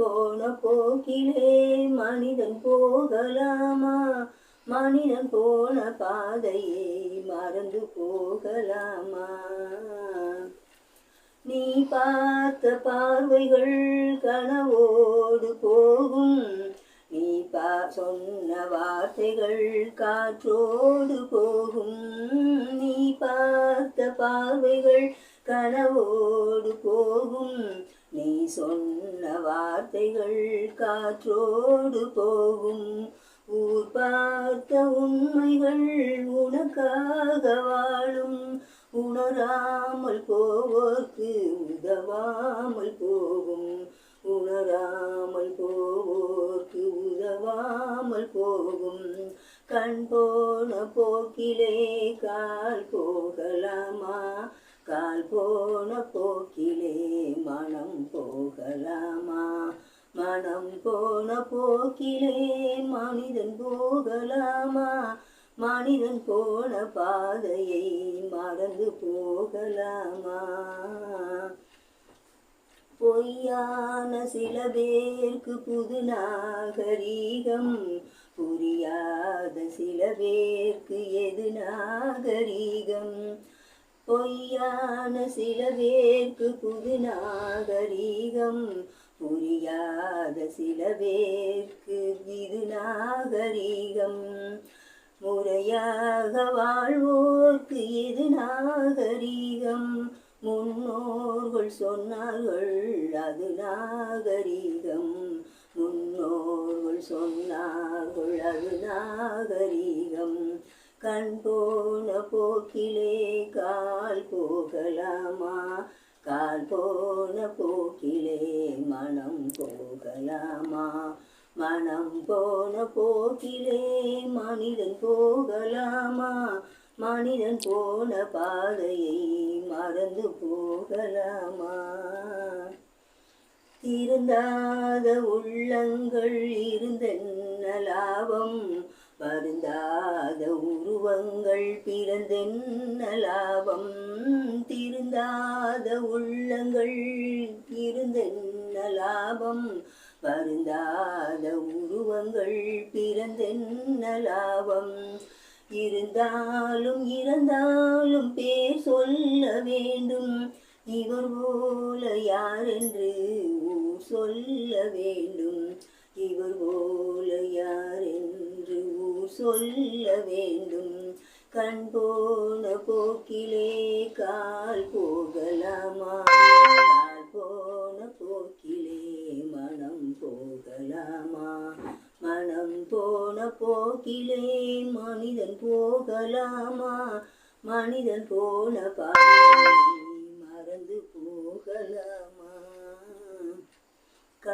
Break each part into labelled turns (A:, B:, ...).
A: போன போக்கிலே மனிதன் போகலாமா? மனிதன் போன பாதையை மறந்து போகலாமா? நீ பார்த்த பார்வைகள் கனவோடு போகும். நீ பா சொன்ன வார்த்தைகள் காற்றோடு போகும். நீ பார்த்த பார்வைகள் கனவோடு போகும். நீ சொன்ன வார்த்தைகள் காற்றோடு போகும். ஊர் பார்த்த உண்மைகள் உனக்காக வாழும். உணராமல் போவோர்க்கு உதவாமல் போகும். உணராமல் போவோர்க்கு உதவாமல் போகும். கண் போன போக்கிலே கால் போகலாமா? கால் போன போக்கிலே மனம் போகலாமா? மனம் போன போக்கிலே மனிதன் போகலாமா? மனிதன் போன பாதையை மறந்து போகலாமா? பொய்யான சில பேருக்கு புது நாகரீகம் புரியாத சில பேருக்கு எது நாகரீகம்? பொய்யான சில பேர்க்கு புது நாகரீகம் புரியாத சில பேர்க்கு இது நாகரீகம். முறையாக வாழ்வோர்க்கு இது நாகரீகம்? முன்னோர்கள் சொன்னார்கள் அது நாகரீகம். முன்னோர்கள் சொன்னார்கள் அது நாகரீகம். கண் போன போக்கிலே கால் போகலாமா? கால் போன போக்கிலே மனம் போகலாமா? மனம் போன போக்கிலே மனிதன் போகலாமா? மனிதன் போன பாதையை மறந்து போகலாமா? திருந்தாத உள்ளங்கள் இருந்த லாபம்? வருந்தாத உருவங்கள் பிறந்தென்ன லாபம் திருந்தாத உள்ளங்கள் இருந்தென்ன லாபம் வருந்தாத உருவங்கள் பிறந்தென்ன லாபம் இருந்தாலும் இறந்தாலும் பேர் சொல்ல வேண்டும் இவர் போல யார் என்று சொல்ல வேண்டும் இவர் போல யார் சொல்ல வேண்டும். கண் போன போக்கிலே கால் போகலாமா? கால் போன போக்கிலே மனம் போகலாமா? மனம் போன போக்கிலே மனிதன் போகலாமா? மனிதன் போன பாதை மறந்து போகலாம்?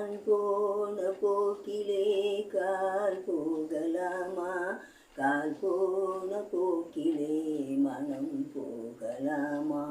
A: கண் போன போக்கிலே கால் போகலாமா? கால் போன போக்கிலே மனம் போகலாமா?